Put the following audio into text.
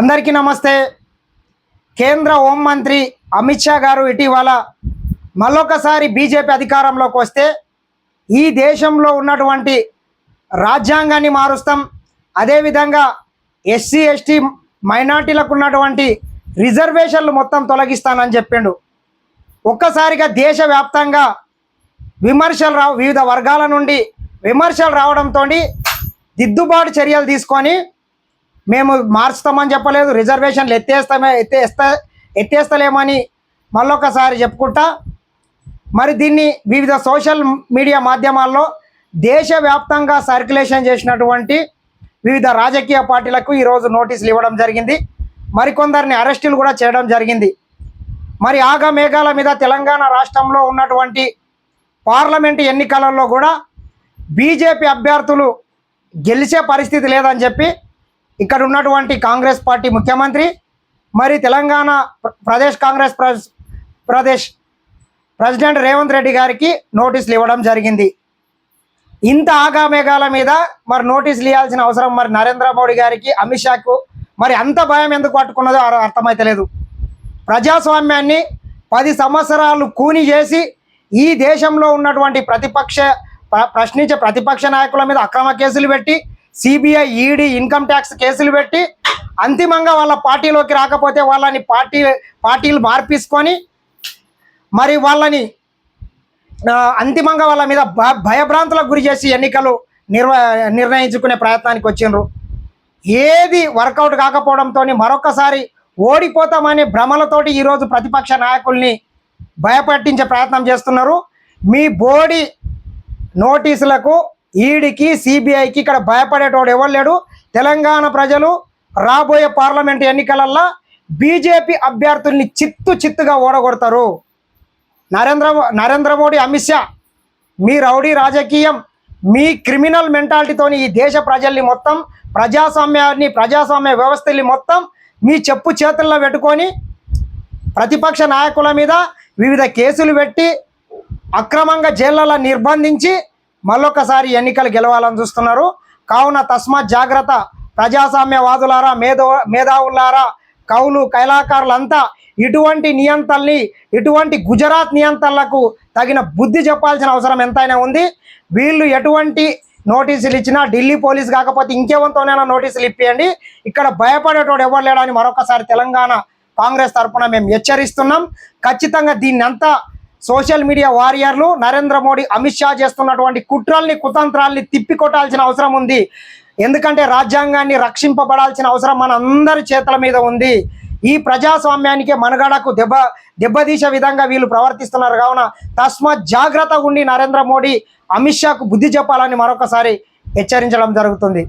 అందరికీ నమస్తే. కేంద్ర హోంమంత్రి అమిత్ షా గారు ఇటీవల మళ్ళొకసారి బీజేపీ అధికారంలోకి వస్తే ఈ దేశంలో ఉన్నటువంటి రాజ్యాంగాన్ని మారుస్తాం. అదేవిధంగా ఎస్సీ ఎస్టీ మైనార్టీలకు ఉన్నటువంటి రిజర్వేషన్లు మొత్తం తొలగిస్తానని చెప్పిండు. ఒక్కసారిగా దేశవ్యాప్తంగా విమర్శలు రావు వివిధ వర్గాల నుండి విమర్శలు రావడంతో దిద్దుబాటు చర్యలు తీసుకొని మేము మార్చుతామని చెప్పలేదు రిజర్వేషన్లు ఎత్తేస్తామే ఎత్తేస్తా ఎత్తేస్తలేమని మళ్ళొకసారి చెప్పుకుంటా. మరి దీన్ని వివిధ సోషల్ మీడియా మాధ్యమాల్లో దేశవ్యాప్తంగా సర్క్యులేషన్ చేసినటువంటి వివిధ రాజకీయ పార్టీలకు ఈరోజు నోటీసులు ఇవ్వడం జరిగింది. మరికొందరిని అరెస్టులు కూడా చేయడం జరిగింది. మరి ఆగ మేఘాల మీద తెలంగాణ రాష్ట్రంలో ఉన్నటువంటి పార్లమెంటు ఎన్నికలలో కూడా బీజేపీ అభ్యర్థులు గెలిచే పరిస్థితి లేదని చెప్పి ఇక్కడ ఉన్నటువంటి కాంగ్రెస్ పార్టీ ముఖ్యమంత్రి మరి తెలంగాణ ప్రదేశ్ కాంగ్రెస్ ప్ర- ప్రదేశ్ ప్రెసిడెంట్ రేవంత్ రెడ్డి గారికి నోటీసులు ఇవ్వడం జరిగింది. ఇంత ఆగామేఘాల మీద మరి నోటీసులు ఇవ్వాల్సిన అవసరం మరి నరేంద్ర మోడీ గారికి అమిత్ షాకు మరి అంత భయం ఎందుకు పట్టుకున్నదో అర్థమైతలేదు. ప్రజాస్వామ్యాన్ని పది సంవత్సరాలు కూని చేసి ఈ దేశంలో ఉన్నటువంటి ప్రతిపక్ష ప్ర- ప్రశ్నించే ప్రతిపక్ష నాయకుల మీద అక్రమ కేసులు పెట్టి సిబిఐ ఈడీ ఇన్కమ్ ట్యాక్స్ కేసులు పెట్టి అంతిమంగా వాళ్ళ పార్టీలోకి రాకపోతే వాళ్ళని పార్టీ పార్టీలు మార్పిసుకొని మరి వాళ్ళని అంతిమంగా వాళ్ళ మీద భయభ్రాంతులకు గురి చేసి ఎన్నికలు నిర్వ నిర్ణయించుకునే ప్రయత్నానికి వచ్చిండ్రు. ఏది వర్కౌట్ కాకపోవడంతో మరొకసారి ఓడిపోతామనే భ్రమలతోటి ఈరోజు ప్రతిపక్ష నాయకుల్ని భయపట్టించే ప్రయత్నం చేస్తున్నారు. మీ బోడీ నోటీసులకు ఈడికి సిబిఐకి ఇక్కడ భయపడేటోడు ఎవరు లేడు? తెలంగాణ ప్రజలు రాబోయే పార్లమెంట్ ఎన్నికలల్లో బీజేపీ అభ్యర్థుల్ని చిత్తు చిత్తుగా ఓడగొడతారు. నరేంద్ర నరేంద్ర మోడీ అమిత్ షా మీ రౌడీ రాజకీయం మీ క్రిమినల్ మెంటాలిటీతోని ఈ దేశ ప్రజల్ని మొత్తం ప్రజాస్వామ్యాన్ని ప్రజాస్వామ్య వ్యవస్థల్ని మొత్తం మీ చెప్పు చేతుల్లో పెట్టుకొని ప్రతిపక్ష నాయకుల మీద వివిధ కేసులు పెట్టి అక్రమంగా జైళ్ళలో నిర్బంధించి మళ్ళొకసారి ఎన్నికలు గెలవాలని చూస్తున్నారు. కావున తస్మాత్ జాగ్రత్త ప్రజాస్వామ్యవాదులారా మేధో మేధావులారా కౌలు కైలాకారులంతా ఇటువంటి నియంత్రణని ఇటువంటి గుజరాత్ నియంత్రణలకు తగిన బుద్ధి చెప్పాల్సిన అవసరం ఎంతైనా ఉంది. వీళ్ళు ఎటువంటి నోటీసులు ఇచ్చినా ఢిల్లీ పోలీస్ కాకపోతే ఇంకెవంతోనైనా నోటీసులు ఇప్పియండి. ఇక్కడ భయపడేటోడు ఎవరు లేడని మరొకసారి తెలంగాణ కాంగ్రెస్ తరఫున మేము హెచ్చరిస్తున్నాం. ఖచ్చితంగా దీన్ని అంతా సోషల్ మీడియా వారియర్లు నరేంద్ర మోడీ అమిత్ షా చేస్తున్నటువంటి కుట్రల్ని కుతంత్రాల్ని తిప్పికొట్టాల్సిన అవసరం ఉంది. ఎందుకంటే రాజ్యాంగాన్ని రక్షింపబడాల్సిన అవసరం మన అందరి చేతుల మీద ఉంది. ఈ ప్రజాస్వామ్యానికి మనగడకు దెబ్బ దెబ్బతీసే విధంగా వీళ్ళు ప్రవర్తిస్తున్నారు. కావున తస్మాత్ జాగ్రత్తగా ఉండి నరేంద్ర మోడీ అమిత్ షాకు బుద్ధి చెప్పాలని మరొకసారి హెచ్చరించడం జరుగుతుంది.